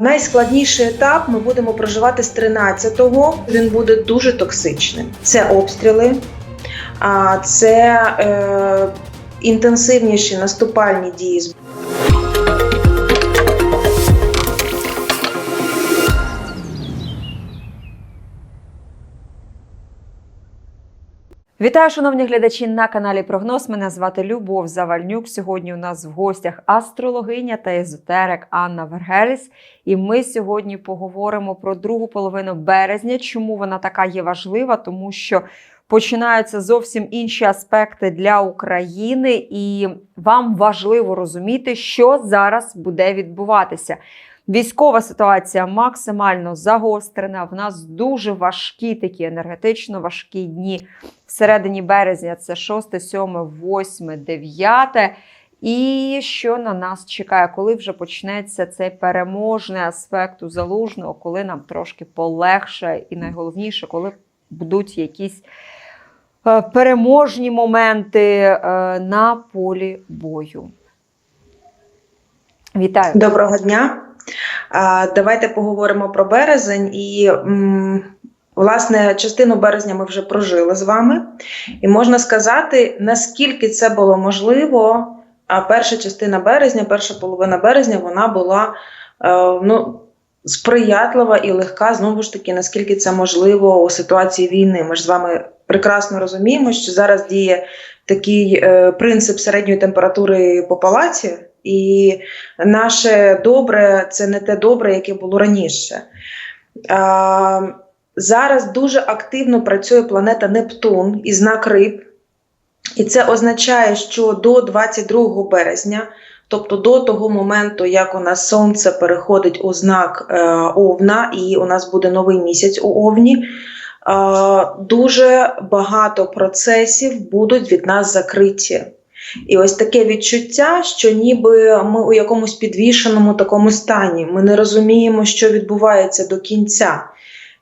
Найскладніший етап ми будемо проживати з 13-го. Він буде дуже токсичним. Це обстріли, а це е, інтенсивніші наступальні дії. Вітаю, шановні глядачі на каналі Прогноз. Мене звати Любов Завальнюк. Сьогодні у нас в гостях астрологиня та езотерик Анна Вергеліс. І ми сьогодні поговоримо про другу половину березня. Чому вона така є важлива? Тому що починаються зовсім інші аспекти для України, і вам важливо розуміти, що зараз буде відбуватися. Військова ситуація максимально загострена. В нас дуже важкі такі енергетично важкі дні всередині березня. Це 6, 7, 8, 9. І що на нас чекає, коли вже почнеться цей переможний аспект у залужного, коли нам трошки полегше, і найголовніше, коли будуть якісь е, переможні моменти е, на полі бою. Вітаю! Доброго дня. Давайте поговоримо про березень і. Власне, частину березня ми вже прожили з вами, і можна сказати, наскільки це було можливо. А перша частина березня, перша половина березня, вона була е, ну, сприятлива і легка, знову ж таки, наскільки це можливо у ситуації війни. Ми ж з вами прекрасно розуміємо, що зараз діє такий е, принцип середньої температури по палаті, і наше добре це не те добре, яке було раніше. А, Зараз дуже активно працює планета Нептун і знак Риб. І це означає, що до 22 березня, тобто до того моменту, як у нас Сонце переходить у знак е, Овна, і у нас буде новий місяць у Овні, е, дуже багато процесів будуть від нас закриті. І ось таке відчуття, що ніби ми у якомусь підвішеному такому стані, ми не розуміємо, що відбувається до кінця.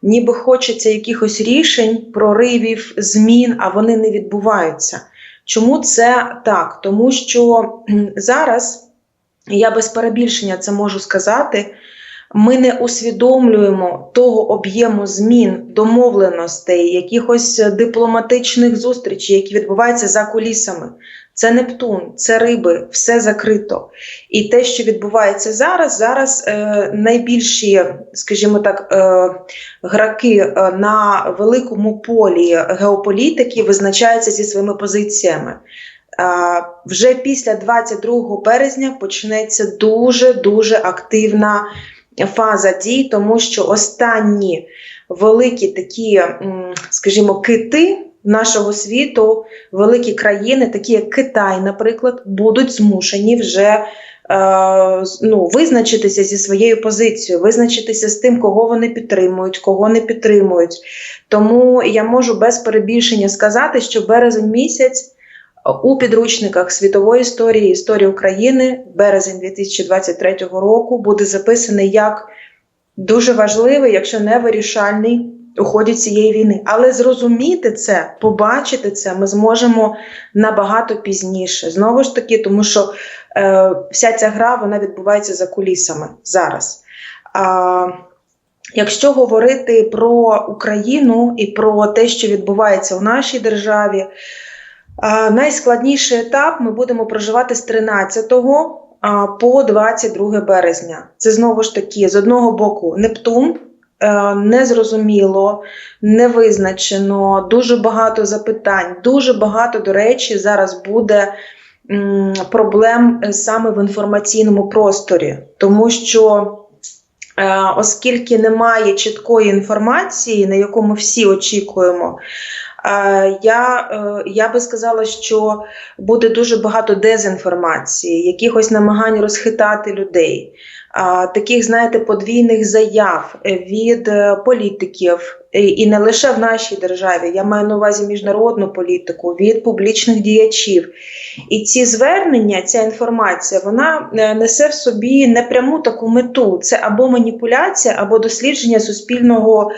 Ніби хочеться якихось рішень, проривів, змін, а вони не відбуваються. Чому це так? Тому що зараз, я без перебільшення це можу сказати, ми не усвідомлюємо того об'єму змін, домовленостей, якихось дипломатичних зустрічей, які відбуваються за кулісами. Це Нептун, це риби, все закрито. І те, що відбувається зараз, зараз е, найбільші, скажімо так, е, граки е, на великому полі геополітики визначаються зі своїми позиціями. Е, Вже після 22 березня почнеться дуже дуже активна фаза дій, тому що останні великі такі, скажімо, кити нашого світу, великі країни, такі як Китай, наприклад, будуть змушені вже е, ну, визначитися зі своєю позицією, визначитися з тим, кого вони підтримують, кого не підтримують. Тому я можу без перебільшення сказати, що березень місяць. У підручниках світової історії історії України березень 2023 року буде записаний як дуже важливий, якщо не вирішальний у ході цієї війни. Але зрозуміти це, побачити це ми зможемо набагато пізніше. Знову ж таки, тому що е, вся ця гра вона відбувається за кулісами зараз. А, Якщо говорити про Україну і про те, що відбувається в нашій державі, найскладніший етап ми будемо проживати з 13 а, по 22 березня. Це знову ж таки з одного боку Нептун. Е, Незрозуміло, невизначено, дуже багато запитань, дуже багато, до речі, зараз буде проблем саме в інформаційному просторі, тому що е, оскільки немає чіткої інформації, на яку ми всі очікуємо, е, я, я би сказала, що буде дуже багато дезінформації, якихось намагань розхитати людей, таких, знаєте, подвійних заяв е, від е, політиків, е, і не лише в нашій державі, я маю на увазі міжнародну політику, від публічних діячів. І ці звернення, ця інформація, вона несе в собі непряму таку мету: це або маніпуляція, або дослідження суспільного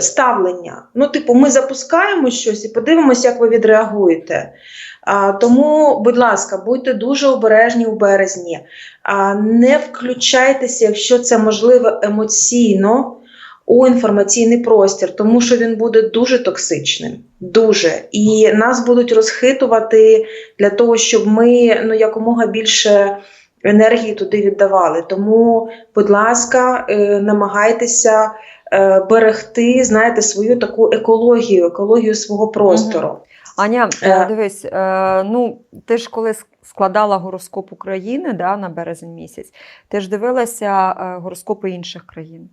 ставлення. Ну, типу, ми запускаємо щось і подивимося, як ви відреагуєте. Тому, будь ласка, будьте дуже обережні у березні. Не включайтеся, якщо це можливо емоційно у інформаційний простір, тому що він буде дуже токсичним. Дуже. І нас будуть розхитувати для того, щоб ми ну, якомога більше енергії туди віддавали. Тому, будь ласка, е, намагайтеся е, берегти, знаєте, свою таку екологію, екологію свого простору. Аня, е, Е. дивись, е, ну ти ж коли складала гороскоп України да, на березень місяць, ти ж дивилася гороскопи інших країн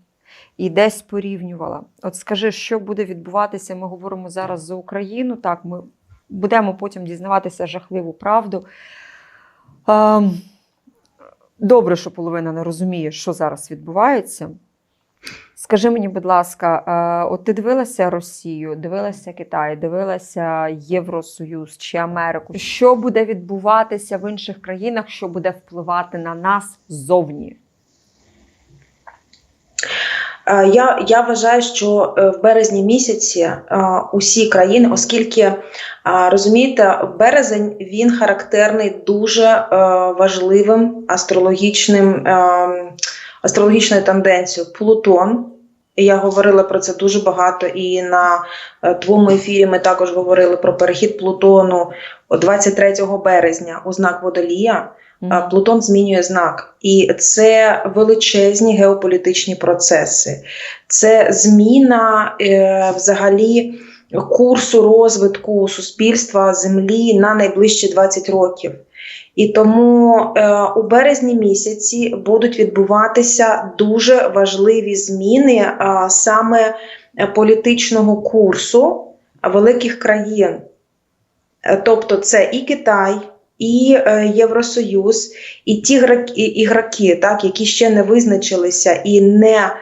і десь порівнювала. От скажи, що буде відбуватися? Ми говоримо зараз за Україну. Так, ми будемо потім дізнаватися жахливу правду. Ем, добре, що половина не розуміє, що зараз відбувається. Скажи мені, будь ласка, е, от ти дивилася Росію, дивилася Китай, дивилася Євросоюз чи Америку? Що буде відбуватися в інших країнах, що буде впливати на нас ззовні? Е, Я, я вважаю, що е, в березні місяці усі країни, оскільки розумієте, березень він характерний дуже важливим астрологічним е, астрологічною тенденцією. Плутон. Я говорила про це дуже багато, і на е, твоєму ефірі ми також говорили про перехід Плутону 23 березня у знак Водолія. А, Плутон змінює знак, і це величезні геополітичні процеси, це зміна е, взагалі курсу розвитку суспільства Землі на найближчі 20 років. І тому е, у березні місяці будуть відбуватися дуже важливі зміни е, саме політичного курсу великих країн. Е, Тобто це і Китай, і е, Євросоюз, і ті граки, ігроки, так, які ще не визначилися і не е,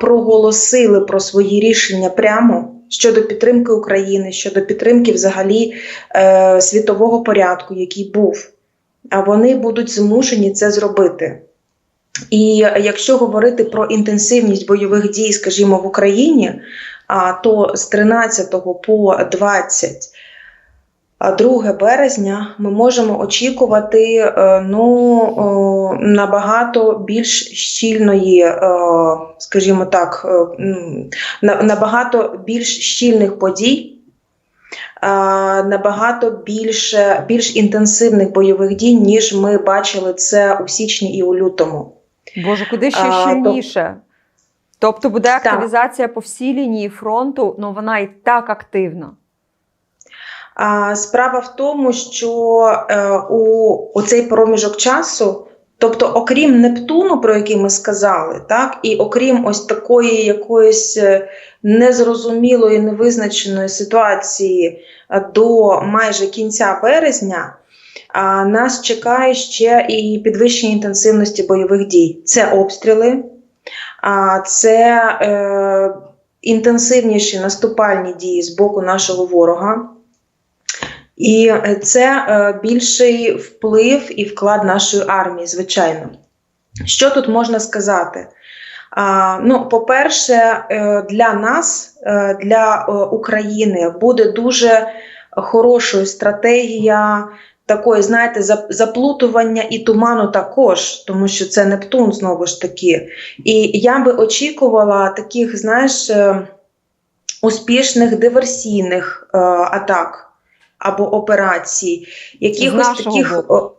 проголосили про свої рішення прямо щодо підтримки України, щодо підтримки взагалі е, світового порядку, який був. А вони будуть змушені це зробити. І якщо говорити про інтенсивність бойових дій, скажімо, в Україні, то з 13 по 22 березня ми можемо очікувати е, ну, набагато більш щільної, е, скажімо так, е, набагато більш щільних подій. Набагато більше більш інтенсивних бойових дій, ніж ми бачили це у січні і у лютому. Боже, куди ще щільніше? Тобто буде Так. активізація по всій лінії фронту, але вона і так активна. Справа в тому, що е, у, у цей проміжок часу, тобто, окрім Нептуну, про який ми сказали, так, і окрім ось такої якоїсь е, незрозумілої, невизначеної ситуації е, до майже кінця березня, нас чекає ще і підвищення інтенсивності бойових дій. Це обстріли, це е, інтенсивніші наступальні дії з боку нашого ворога. І е, це е, більший вплив і вклад нашої армії, звичайно. Що тут можна сказати? Ну, по-перше, е, для нас, для України, буде дуже хорошою стратегія такої, знаєте, заплутування і туману також, тому що це Нептун знову ж таки. І я би очікувала таких, знаєш, успішних диверсійних атак або операцій, якихось таких боку.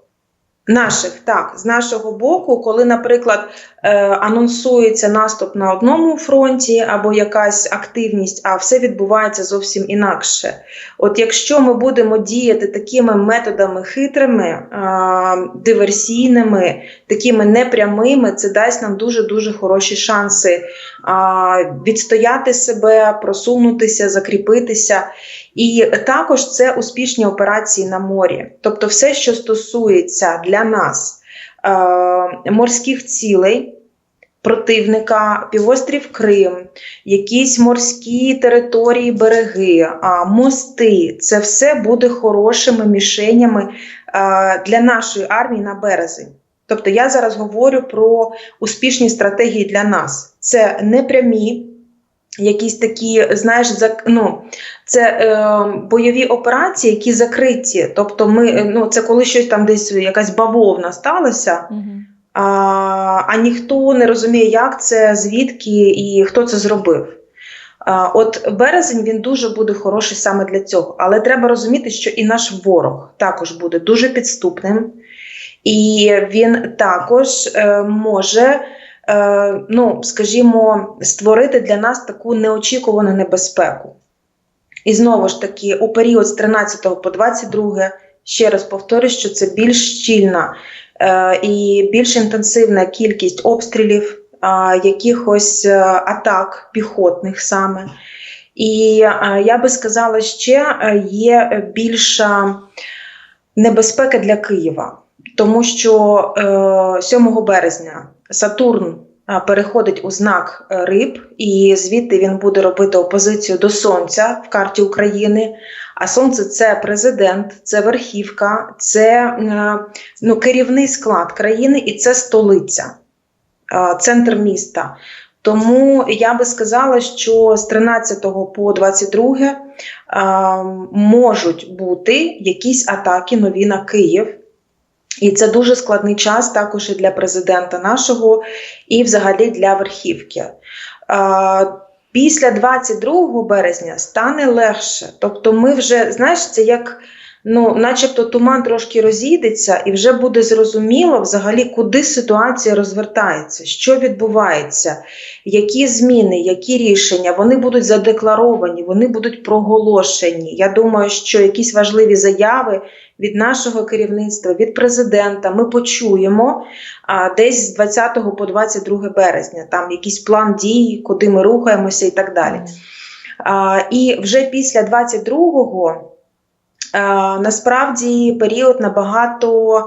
наших, так, з нашого боку, коли, наприклад, е, анонсується наступ на одному фронті або якась активність, а все відбувається зовсім інакше. От якщо ми будемо діяти такими методами хитрими, е, диверсійними, такими непрямими, це дасть нам дуже дуже хороші шанси а, відстояти себе, просунутися, закріпитися. І також це успішні операції на морі. Тобто, все, що стосується для нас е, морських цілей. Противника, півострів Крим, якісь морські території, береги, а, мости це все буде хорошими мішенями е, для нашої армії на березень. Тобто я зараз говорю про успішні стратегії для нас. Це непрямі якісь такі, знаєш, зак- ну, це е, бойові операції, які закриті. Тобто, ми, е, ну, це коли щось там десь якась бавовна сталася, а, а ніхто не розуміє, як це, звідки і хто це зробив. А, От березень він дуже буде хороший саме для цього. Але треба розуміти, що і наш ворог також буде дуже підступним, і він також е, може, е, ну, скажімо, створити для нас таку неочікувану небезпеку. І знову ж таки, у період з 13 по 22, ще раз повторюю, що це більш щільна е, і більш інтенсивна кількість обстрілів, якихось е, атак піхотних саме. І е, я би сказала, ще е, є більша небезпека для Києва, тому що е, 7 березня Сатурн е, переходить у знак е, риб, і звідти він буде робити опозицію до Сонця в карті України. А Сонце це президент, це верхівка, це е, ну, керівний склад країни і це столиця, е, центр міста. Тому я би сказала, що з 13 по 22 е, можуть бути якісь атаки нові на Київ. І це дуже складний час також і для президента нашого, і взагалі для верхівки. Після 22 березня стане легше. Тобто, ми вже, знаєш, це як, ну, начебто туман трошки розійдеться, і вже буде зрозуміло взагалі, куди ситуація розвертається, що відбувається, які зміни, які рішення, вони будуть задекларовані, вони будуть проголошені. Я думаю, що якісь важливі заяви від нашого керівництва, від президента ми почуємо а, десь з 20 по 22 березня. Там якийсь план дій, куди ми рухаємося і так далі. А, і вже після 22-го а, насправді період набагато.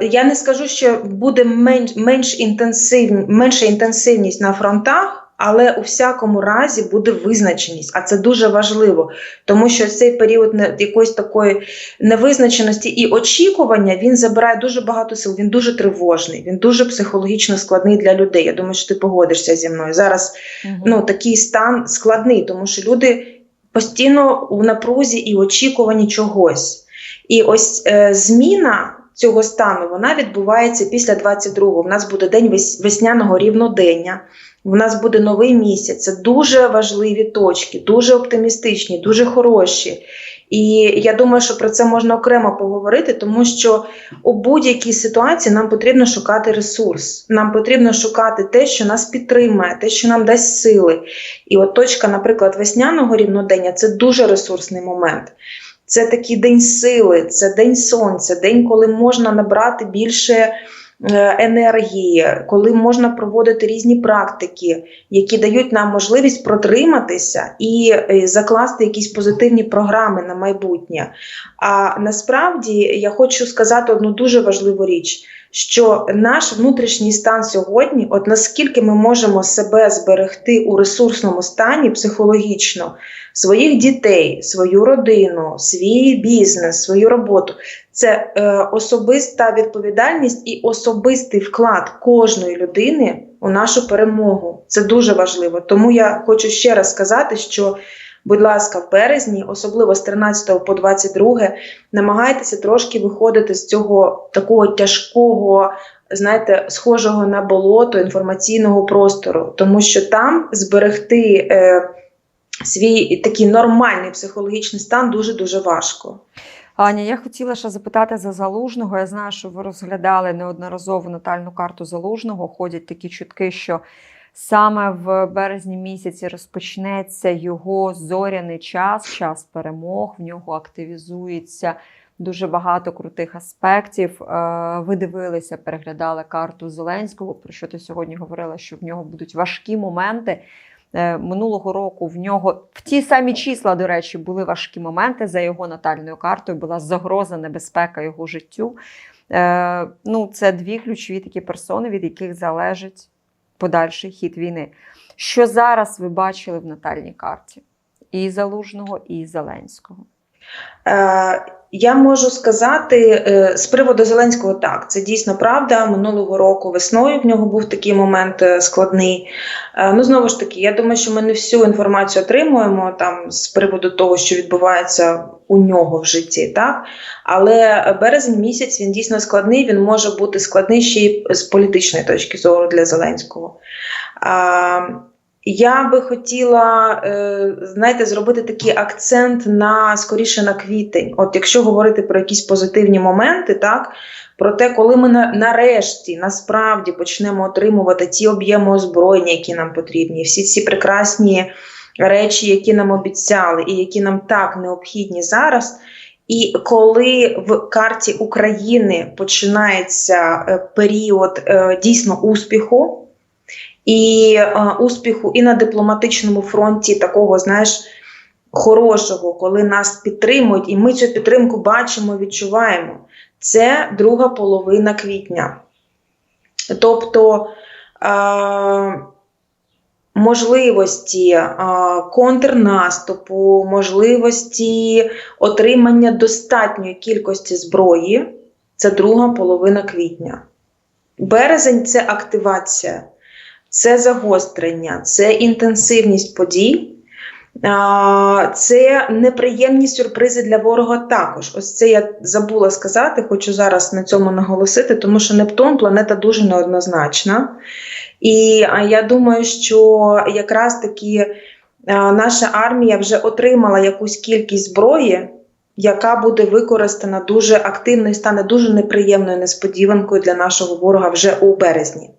Я не скажу, що буде менш, менш інтенсив, менша інтенсивність на фронтах, але у всякому разі буде визначеність, а це дуже важливо, тому що цей період якоїсь такої невизначеності і очікування він забирає дуже багато сил. Він дуже тривожний, він дуже психологічно складний для людей. Я думаю, що ти погодишся зі мною. Зараз Мгм. ну, такий стан складний, тому що люди постійно у напрузі і очікуванні чогось. І ось е, зміна цього стану вона відбувається після 22-го. В нас буде день вес- весняного рівнодення. В нас буде новий місяць. Це дуже важливі точки, дуже оптимістичні, дуже хороші. І я думаю, що про це можна окремо поговорити, тому що у будь-якій ситуації нам потрібно шукати ресурс. Нам потрібно шукати те, що нас підтримає, те, що нам дасть сили. І от точка, наприклад, весняного рівнодення це дуже ресурсний момент. Це такий день сили, це день сонця, день, коли можна набрати більше е, енергії, коли можна проводити різні практики, які дають нам можливість протриматися і е, закласти якісь позитивні програми на майбутнє. А насправді я хочу сказати одну дуже важливу річ. Що наш внутрішній стан сьогодні, от наскільки ми можемо себе зберегти у ресурсному стані психологічно, своїх дітей, свою родину, свій бізнес, свою роботу, це е, особиста відповідальність і особистий вклад кожної людини у нашу перемогу. Це дуже важливо. Тому я хочу ще раз сказати, що, будь ласка, в березні, особливо з 13 по 22, намагайтеся трошки виходити з цього такого тяжкого, знаєте, схожого на болото інформаційного простору, тому що там зберегти. Е, Свій такий нормальний психологічний стан дуже дуже важко. Аня, я хотіла ще запитати за залужного. Я знаю, що ви розглядали неодноразово натальну карту залужного. Ходять такі чутки, що саме в березні місяці розпочнеться його зоряний час, час перемог. В нього активізується дуже багато крутих аспектів. Е, Ви дивилися, переглядали карту Зеленського. Про що ти сьогодні говорила? Що в нього будуть важкі моменти. Е, Минулого року в нього в ті самі числа, до речі, були важкі моменти за його натальною картою. Була загроза, небезпека його життю. Е, ну, це дві ключові такі персони, від яких залежить подальший хід війни. Що зараз ви бачили в натальній карті? І Залужного, і Зеленського. Е, Я можу сказати е, з приводу Зеленського, так, це дійсно правда. Минулого року весною в нього був такий момент е, складний. Ну, знову ж таки, я думаю, що ми не всю інформацію отримуємо там з приводу того, що відбувається у нього в житті, так. Але березень місяць він дійсно складний. Він може бути складний ще й з політичної точки зору для Зеленського. Я би хотіла, е, знаєте, зробити такий акцент на скоріше на квітень. От якщо говорити про якісь позитивні моменти, так про те, коли ми нарешті насправді почнемо отримувати ті об'єми озброєння, які нам потрібні, всі ці прекрасні речі, які нам обіцяли, і які нам так необхідні зараз. І коли в карті України починається е, період е, дійсно успіху, і е, успіху і на дипломатичному фронті такого, знаєш, хорошого, коли нас підтримують, і ми цю підтримку бачимо, відчуваємо. Це друга половина квітня. Тобто е, можливості е, контрнаступу, можливості отримання достатньої кількості зброї це друга половина квітня. Березень це активація це загострення, це інтенсивність подій, це неприємні сюрпризи для ворога також. Ось це я забула сказати, хочу зараз на цьому наголосити, тому що Нептун планета дуже неоднозначна. І я думаю, що якраз таки наша армія вже отримала якусь кількість зброї. Яка буде використана дуже активно і стане дуже неприємною несподіванкою для нашого ворога вже у березні.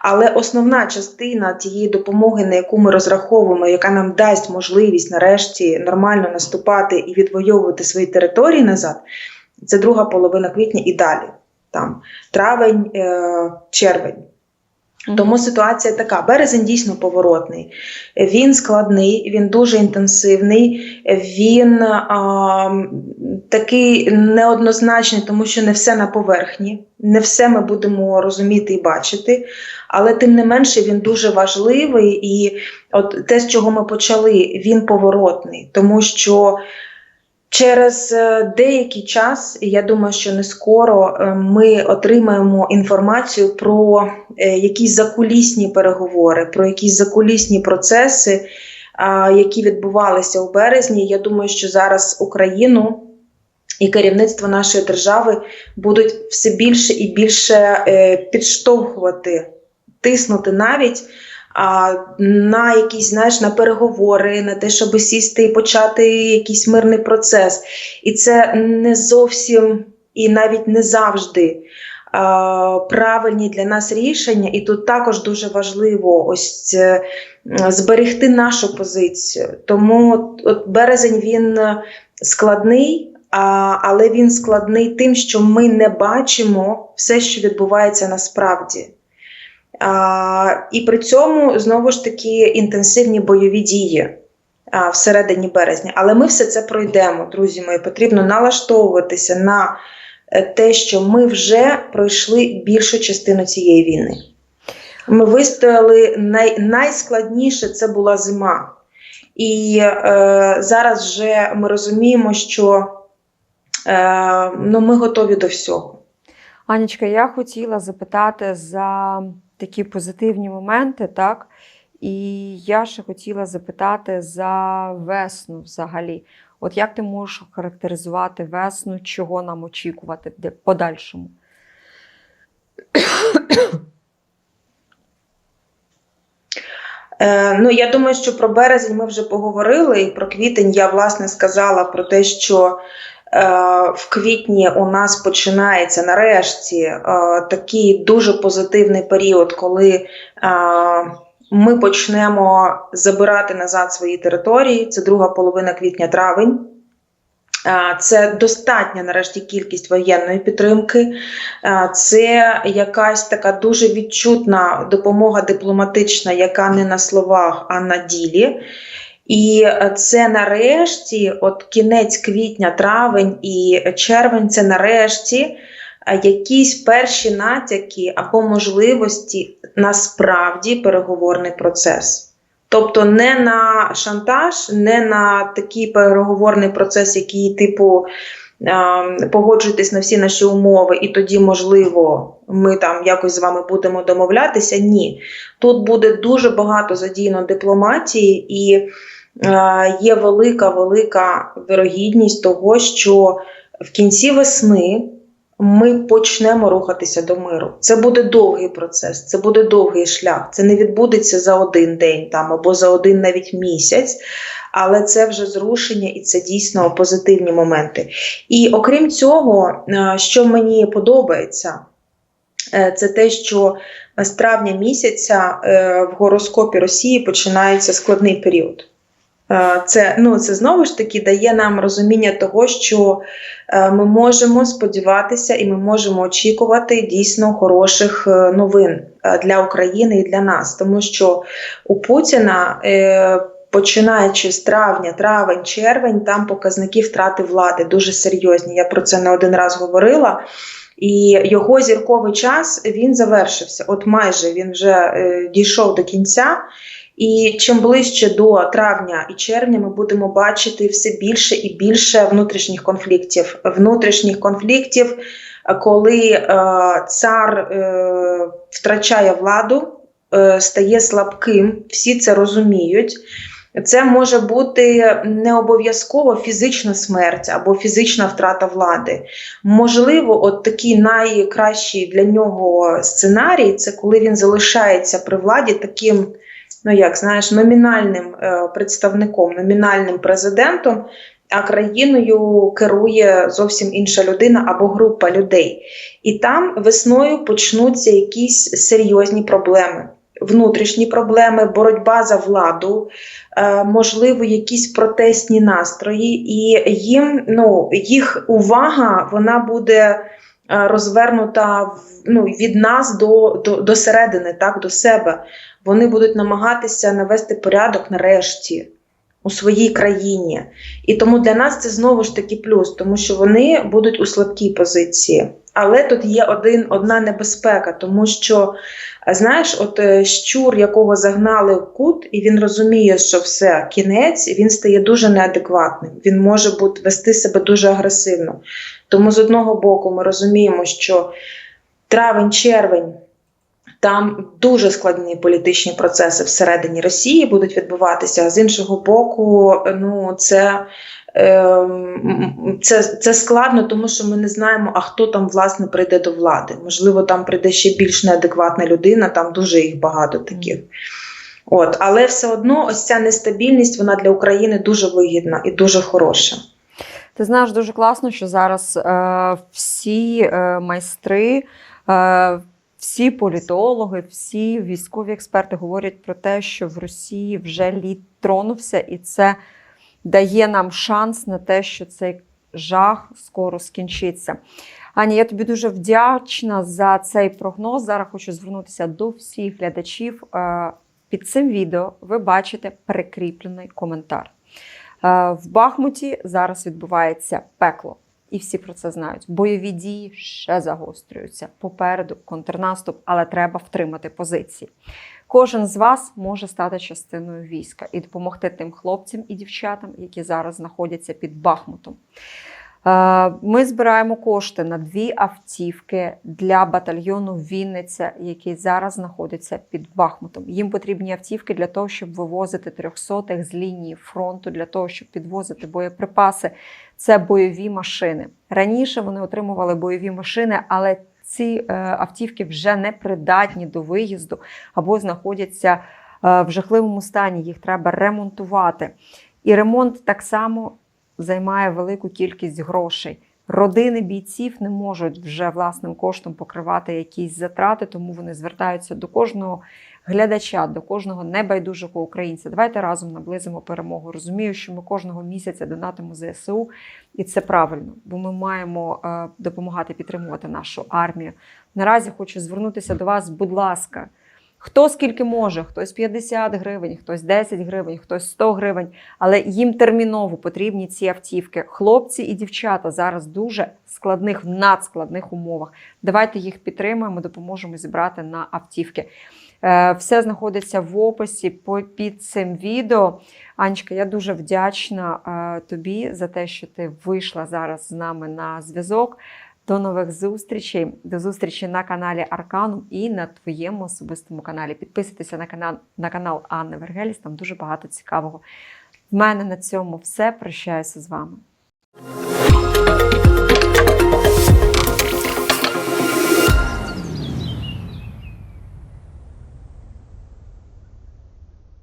Але основна частина тієї допомоги, на яку ми розраховуємо, яка нам дасть можливість нарешті нормально наступати і відвоювати свої території назад, це друга половина квітня і далі. Там травень, е, червень. Тому ситуація така: березень дійсно поворотний. Він складний, він дуже інтенсивний, він а, такий неоднозначний, тому що не все на поверхні, не все ми будемо розуміти і бачити. Але тим не менше він дуже важливий, і от те, з чого ми почали, він поворотний, тому що. Через е, деякий час, і я думаю, що не скоро е, ми отримаємо інформацію про е, якісь закулісні переговори, про якісь закулісні процеси, які відбувалися у березні. Я думаю, що зараз Україну і керівництво нашої держави будуть все більше і більше підштовхувати, тиснути навіть а, на якісь знаєш, на переговори, на те, щоб сісти і почати якийсь мирний процес. І це не зовсім і навіть не завжди правильні для нас рішення. І тут також дуже важливо ось е, зберегти нашу позицію. Тому от березень він складний. Але він складний тим, що ми не бачимо все, що відбувається насправді. А, І при цьому знову ж таки інтенсивні бойові дії а, всередині березня. Але ми все це пройдемо, друзі мої. Потрібно налаштовуватися на е, те, що ми вже пройшли більшу частину цієї війни. Ми вистояли най, найскладніше це була зима. І е, зараз вже ми розуміємо, що е, ну, ми готові до всього. Анічка, я хотіла запитати за такі позитивні моменти, так? І я ще хотіла запитати за весну взагалі. От як ти можеш характеризувати весну, чого нам очікувати в подальшому? Е, ну, я думаю, що про березень ми вже поговорили, і про квітень я власне сказала про те, що в квітні у нас починається нарешті е, такий дуже позитивний період, коли е, ми почнемо забирати назад свої території. Це друга половина квітня-травень. Це достатня нарешті кількість воєнної підтримки, це якась така дуже відчутна допомога дипломатична, яка не на словах, а на ділі. І е, це нарешті, от кінець квітня, травень і червень, це нарешті е, якісь перші натяки або можливості насправді переговорний процес. Тобто не на шантаж, не на такий переговорний процес, який типу. е, Погоджуйтесь на всі наші умови, і тоді, можливо, ми там якось з вами будемо домовлятися. Ні, тут буде дуже багато задіяно дипломатії, і є велика, велика вирогідність того, що в кінці весни ми почнемо рухатися до миру. Це буде довгий процес, це буде довгий шлях. Це не відбудеться за один день там або за один навіть місяць, але це вже зрушення і це дійсно позитивні моменти. І окрім цього, е, що мені подобається, е, це те, що з травня місяця е, в гороскопі Росії починається складний період. Е, Це, ну, це знову ж таки дає нам розуміння того, що е, ми можемо сподіватися і ми можемо очікувати дійсно хороших е, новин для України і для нас, тому що у Путіна. Починаючи з травня, травень, червень, там показники втрати влади дуже серйозні. Я про це не один раз говорила. І його зірковий час він завершився. От майже він вже дійшов до кінця. І чим ближче до травня і червня ми будемо бачити все більше і більше внутрішніх конфліктів. Внутрішніх конфліктів, е, коли е, цар е, втрачає владу, е, стає слабким, всі це розуміють. Це може бути не обов'язково фізична смерть або фізична втрата влади. Можливо, от такий найкращий для нього сценарій це коли він залишається при владі таким, ну як знаєш, номінальним е, представником, номінальним президентом, а країною керує зовсім інша людина або група людей. І там весною почнуться якісь серйозні проблеми. Внутрішні проблеми, боротьба за владу, е, можливо, якісь протестні настрої, і їм ну, їх увага вона буде е, розвернута ну, від нас до, до, до середини, так, до себе. Вони будуть намагатися навести порядок нарешті у своїй країні. І тому для нас це знову ж таки плюс, тому що вони будуть у слабкій позиції. Але тут є один, одна небезпека, тому що знаєш, от е, щур, якого загнали в кут, і він розуміє, що все кінець, він стає дуже неадекватним. Він може бути вести себе дуже агресивно. Тому з одного боку ми розуміємо, що травень-червень. Там дуже складні політичні процеси всередині Росії будуть відбуватися. А з іншого боку, ну це, ем, це, це складно, тому що ми не знаємо, а хто там власне прийде до влади. Можливо, там прийде ще більш неадекватна людина, там дуже їх багато таких. От, але все одно, ось ця нестабільність вона для України дуже вигідна і дуже хороша. Ти знаєш дуже класно, що зараз е, всі е, майстри, е, всі політологи, всі військові експерти говорять про те, що в Росії вже лід тронувся, і це дає нам шанс на те, що цей жах скоро скінчиться. Аня, я тобі дуже вдячна за цей прогноз. Зараз хочу звернутися до всіх глядачів. Е, Під цим відео ви бачите прикріплений коментар. Е, В Бахмуті зараз відбувається пекло, і всі про це знають. Бойові дії ще загострюються. Попереду контрнаступ, але треба втримати позиції. Кожен з вас може стати частиною війська і допомогти тим хлопцям і дівчатам, які зараз знаходяться під Бахмутом. Е, Ми збираємо кошти на дві автівки для батальйону Вінниця, який зараз знаходиться під Бахмутом. Їм потрібні автівки для того, щоб вивозити трьохсотих з лінії фронту, для того, щоб підвозити боєприпаси. Це бойові машини. Раніше вони отримували бойові машини, але ці е, автівки вже не придатні до виїзду або знаходяться е, в жахливому стані. Їх треба ремонтувати. І ремонт так само займає велику кількість грошей. Родини бійців не можуть вже власним коштом покривати якісь затрати, тому вони звертаються до кожного глядача, до кожного небайдужого українця. Давайте разом наблизимо перемогу. Розумію, що ми кожного місяця донатимо ЗСУ, і це правильно, бо ми маємо е, допомагати підтримувати нашу армію. Наразі хочу звернутися до вас, будь ласка. Хто скільки може, хтось 50 гривень, хтось 10 гривень, хтось 100 гривень, але їм терміново потрібні ці автівки. Хлопці і дівчата зараз дуже складних, в надскладних умовах. Давайте їх підтримаємо, допоможемо зібрати на автівки. Е, Все знаходиться в описі під цим відео. Анечка, я дуже вдячна е, тобі за те, що ти вийшла зараз з нами на зв'язок. До нових зустрічей. До зустрічі на каналі Арканум і на твоєму особистому каналі. Підписуйтеся на канал, на канал Анни Вергеліс, там дуже багато цікавого. В мене на цьому все. Прощаюся з вами.